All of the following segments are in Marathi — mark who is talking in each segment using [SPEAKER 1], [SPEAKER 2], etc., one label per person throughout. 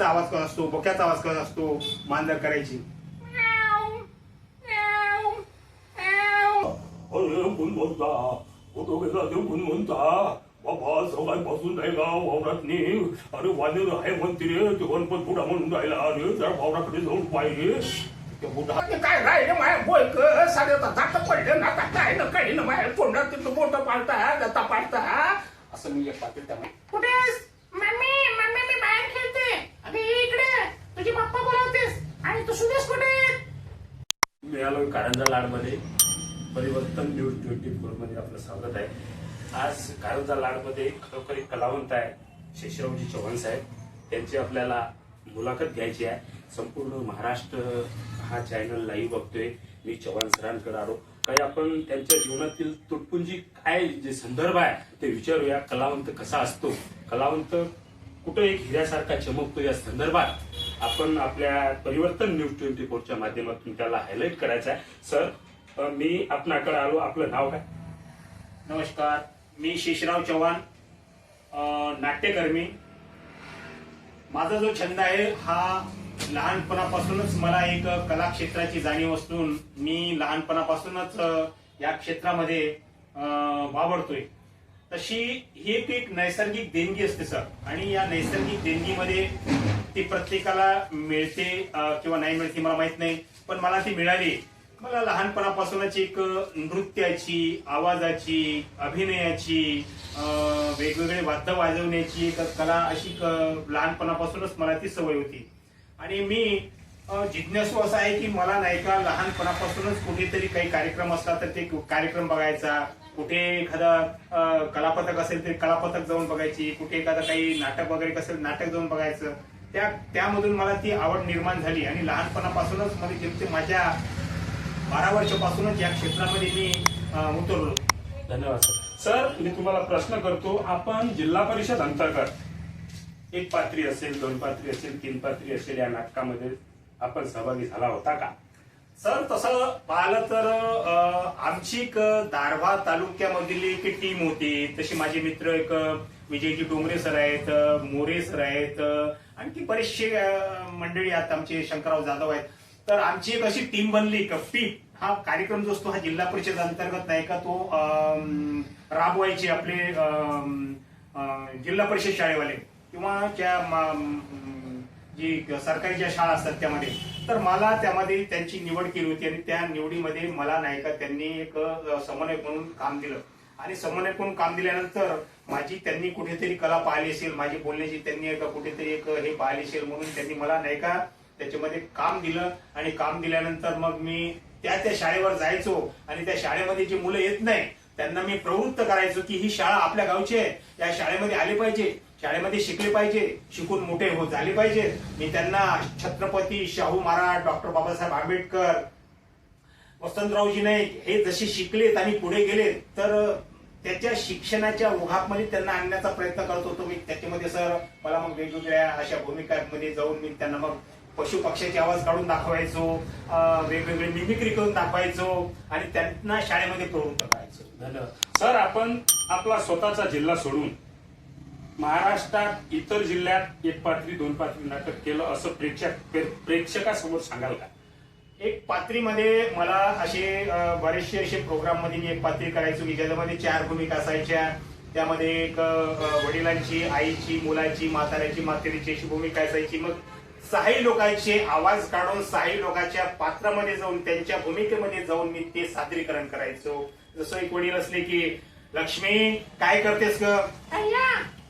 [SPEAKER 1] पाईपचा आवाज कसा असतो बोक्याचा आवाज कसा असतो मांजर करायची.
[SPEAKER 2] बाबा सकाळपासून नाही का वावरात नाही अरे वानर आहे म्हणते रे ते गणपत बुडा म्हणून राहिला अरे जरा वावराकडे जाऊन पाहिजे
[SPEAKER 1] काय राहिले माया बोय साडे दात पडले ना आता काय ना काही ना माया तोंडात तिथं बोट पाडता दत्ता पाडता. असं मी एक पाहते त्यामुळे
[SPEAKER 3] कुठेस मम्मी मम्मी मी बाहेर खेळते अगं ये इकडे तुझी पप्पा बोलवतेस आणि तू सुदेश कुठे
[SPEAKER 2] मी आलो कारंजा लाडमध्ये परिवर्तन न्यूज ट्वेंटी फोरमध्ये आपलं स्वागत आहे. आज कारंजा लाडमध्ये खरोखर एक कलावंत आहे शेषरावजी चव्हाण साहेब. त्यांची आपल्याला मुलाखत घ्यायची आहे. संपूर्ण महाराष्ट्र हा चॅनल लाईव्ह बघतोय. मी चव्हाण सरांकडे आलो. काही आपण त्यांच्या जीवनातील तुटपुंजी काय जे संदर्भ आहे ते विचारूया. कलावंत कसा असतो? कलावंत कुठं एक हिऱ्यासारखा चमकतो या संदर्भात? आपण आपल्या परिवर्तन न्यूज ट्वेंटी फोरच्या माध्यमातून त्याला हायलाईट करायचं आहे. सर मी आपणाकडे आलो. आपलं नाव काय?
[SPEAKER 1] नमस्कार. मी शेषराव चव्हाण नाट्यकर्मी. माझा जो छंद आहे हा लहानपणापासूनच मला एक कला क्षेत्राची जाणीव असून मी लहानपणापासूनच या क्षेत्रामध्ये वावरतोय. तशी ही एक एक नैसर्गिक देणगी असते सर. आणि या नैसर्गिक देणगीमध्ये ती प्रत्येकाला मिळते किंवा नाही मिळते मला माहीत नाही. पण मला ती मिळाली. मला लहानपणापासूनच एक नृत्याची आवाजाची अभिनयाची वेगवेगळे वाद्य वाजवण्याची एक कला अशी लहानपणापासूनच मला ती सवय होती. आणि मी जिज्ञासू असा आहे की मला नाही का लहानपणापासूनच कुठेतरी काही कार्यक्रम असला तर ते कार्यक्रम बघायचा. कुठे एखादा कलापथक असेल तर कलापथक जाऊन बघायची. कुठे एखादा काही नाटक वगैरे असेल नाटक जाऊन बघायचं. त्या त्यामधून मला ती आवड निर्माण झाली आणि लहानपणापासूनच म्हणजे जेमते माझ्या बारा वर्षापासूनच या क्षेत्रामध्ये मी उतरलो.
[SPEAKER 2] धन्यवाद सर. सर मी तुम्हाला प्रश्न करतो आपण जिल्हा परिषद अंतर्गत एक पात्री असेल दोन पात्री असेल तीन पात्री असेल या नाटकामध्ये आपण सहभागी झाला होता का?
[SPEAKER 1] सर तसं पाहिलं तर आमची एक दारव्हा तालुक्यामधील एक टीम होती. तशी माझे मित्र एक विजयजी डोंगरे सर आहेत मोरे सर आहेत आणखी बरेचसे मंडळी आहेत आमचे शंकरराव जाधव आहेत. तर आमची एक अशी टीम बनली कप्पी हा कार्यक्रम जो असतो हा जिल्हा परिषद अंतर्गत नाही का तो राबवायचे आपले जिल्हा परिषद शाळेवाले किंवा त्या जी सरकारी ज्या शाळा असतात त्यामध्ये. तर मला त्यामध्ये त्यांची निवड केली होती आणि त्या निवडीमध्ये मला नाही का त्यांनी एक समन्वयक म्हणून काम दिलं. आणि समन्वयक म्हणून काम दिल्यानंतर माझी त्यांनी कुठेतरी कला पाहिली असेल माझी बोलण्याची त्यांनी एक कुठेतरी एक हे पाहिली असेल म्हणून त्यांनी मला नाही का त्याच्यामध्ये काम दिलं. आणि काम दिल्यानंतर मग मी त्या त्या शाळेवर जायचो आणि त्या शाळेमध्ये जी मुलं येत नाही त्यांना मी प्रवृत्त करायचो की ही शाळा आपल्या गावची आहे. या शाळेमध्ये आली पाहिजे. शाळेमध्ये शिकले पाहिजे शिकून मोठे हो झाले पाहिजे. मी त्यांना छत्रपती शाहू महाराज डॉक्टर बाबासाहेब आंबेडकर वसंतरावजी नाईक हे जसे शिकलेत आणि पुढे गेले तर त्याच्या शिक्षणाच्या ओघामध्ये त्यांना आणण्याचा प्रयत्न करत होतो मी. त्याच्यामध्ये सर मला मग वेगवेगळ्या अशा भूमिकांमध्ये जाऊन मी त्यांना मग पशु पक्ष्याचे आवाज काढून दाखवायचो वेगवेगळे मिमिक्री करून दाखवायचो आणि त्यांना शाळेमध्ये प्रवृत्त करायचो.
[SPEAKER 2] धन्यवाद. सर आपण आपला स्वतःचा जिल्हा सोडून महाराष्ट्रात इतर जिल्ह्यात एक पात्री दोन पात्री नाटक केलं असं प्रेक्षक प्रेक्षकासमोर सांगाल का
[SPEAKER 1] एक पात्रीमध्ये मला असे बरेचसे असे प्रोग्राममध्ये मी एक पात्री करायचो की ज्याच्यामध्ये चार भूमिका असायच्या. त्यामध्ये एक वडिलांची आईची मुलाची म्हाताऱ्याची मातेरीची अशी भूमिका असायची. मग सहाही लोकांचे आवाज काढून सहाही लोकांच्या पात्रामध्ये जाऊन त्यांच्या भूमिकेमध्ये जाऊन मी ते सादरीकरण करायचो. जसं एक वडील असले की लक्ष्मी काय करतेस ग?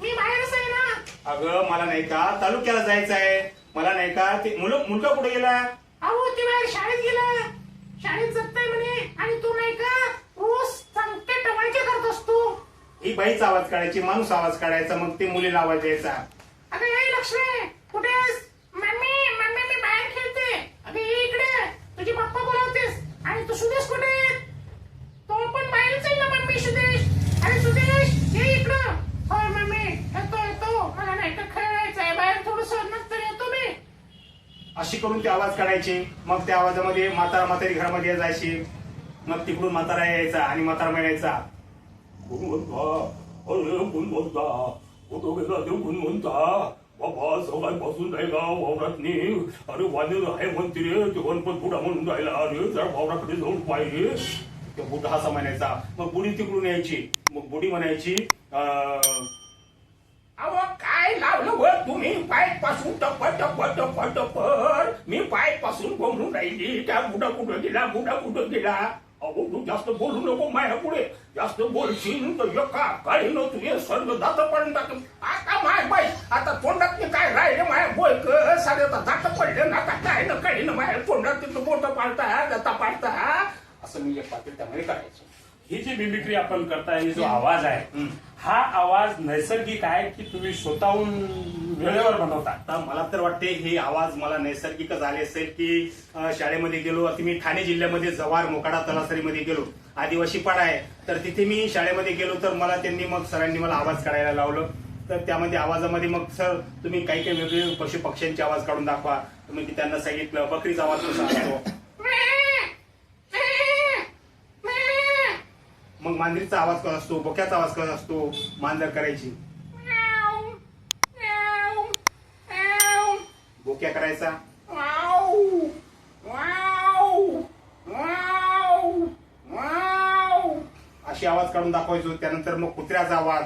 [SPEAKER 3] मी बाहेरच आहे ना.
[SPEAKER 1] अगं मला नाही का तालुक्याला जायचं आहे. मला नाही का ते मुलं मुलगा कुठे गेला?
[SPEAKER 3] अहो ती बाहेर शाळेत गेला. शाळेत जगताय म्हणे. आणि तू नाही का रोज चांगले टमाळके करत असतो
[SPEAKER 1] ही बाईचा आवाज काढायची माणूस आवाज काढायचा मग ते मुलीला आवाज द्यायचा.
[SPEAKER 3] अगं लक्ष्मी कुठेस मम्मी मम्मी मी बाहेर खेळते अगं ये इकडे तुझी पप्पा बोलवतेस आणि तू सुदेश कुठे तो पण बाहेरच आहे ना मम्मी सुदेश अरे सुदेश ये इकडं होय मम्मी येतो येतो मला नाही का खेळायचं आहे बाहेर थोडस नंतर येतो मी
[SPEAKER 1] अशी करून ते आवाज काढायचे. मग त्या आवाजामध्ये म्हातारा म्हातारी घरामध्ये जायची. मग तिकडून म्हातारा यायचा आणि म्हातारा म्हणायचा
[SPEAKER 2] कोण म्हणता अरे बाबा सवाय बसून राहिला वावरातनी अरे वाजत आहे म्हणते रे ते गणपत बुडा म्हणून राहिला अरे जरा वावराकडे जाऊन पाहिजे
[SPEAKER 1] तो बुडा असा म्हणायचा. मग बुडी तिकडून यायची. मग बुडी म्हणायची अं,
[SPEAKER 3] तुम्ही पाईपपासून टप्प टप्प टप्प टप्पर मी पाईपपासून बोंबलून राहिली. त्या बुडा कुठं गेला? बुडा कुठं गेला? अहो तू जास्त बोलू नको माझ्या पुढे. जास्त बोलशील तर एका काळीनं तुझे स्वर्ग दात पडून टाक आता माय बाई आता तोंडात काय राहिले माया? बोलक सारे दात पडले ना आता काय ना काळीनं माझ्या तोंडात तिथं बोट पाडता दाता पाडता. असं मी एक पाकिट त्यामध्ये करायचो
[SPEAKER 2] ही जी मिमिक्री आपण करताय ही जो आवाज आहे. हा आवाज नैसर्गिक आहे की तुम्ही स्वतःहून वेळेवर बनवता
[SPEAKER 1] तर मला तर वाटते हे आवाज मला नैसर्गिकच आले असेल की शाळेमध्ये गेलो अति मी ठाणे जिल्ह्यामध्ये जव्हार मोकाडा तलासरीमध्ये गेलो आदिवासी पाडा आहे तर तिथे मी शाळेमध्ये गेलो तर मला त्यांनी मग सरांनी मला आवाज काढायला लावलं. तर त्यामध्ये आवाजामध्ये मग सर तुम्ही काही काही वेगवेगळे पशु पक्ष्यांचे आवाज काढून दाखवा. तुम्ही त्यांना सांगितलं बकरीचा आवाज कसा असतो? मग मांजरीचा आवाज कसा असतो? बोक्याचा आवाज कसा असतो? मांजर करायची. करायचा? अशी आवाज काढून दाखवायचो. त्यानंतर मग कुत्र्याचा आवाज.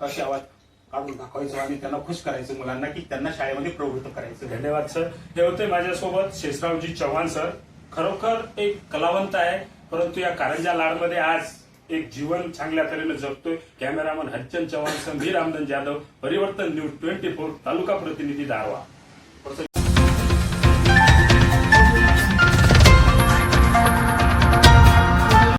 [SPEAKER 1] अशी आवाज काढून दाखवायचो आणि त्यांना खुश करायचं मुलांना की त्यांना शाळेमध्ये प्रवृत्त करायचं.
[SPEAKER 2] धन्यवाद सर हे होते माझ्यासोबत शेषरावजी चव्हाण सर खरोखर एक कलावंत आहे परंतु या कारंजा लाडमध्ये आज एक जीवन चांगल्या तऱ्हेने जगतोय. कॅमेरामन हरिचंद चव्हाण समीर मी Ramdhan Jadhav Parivartan news twenty four तालुका प्रतिनिधी दारवा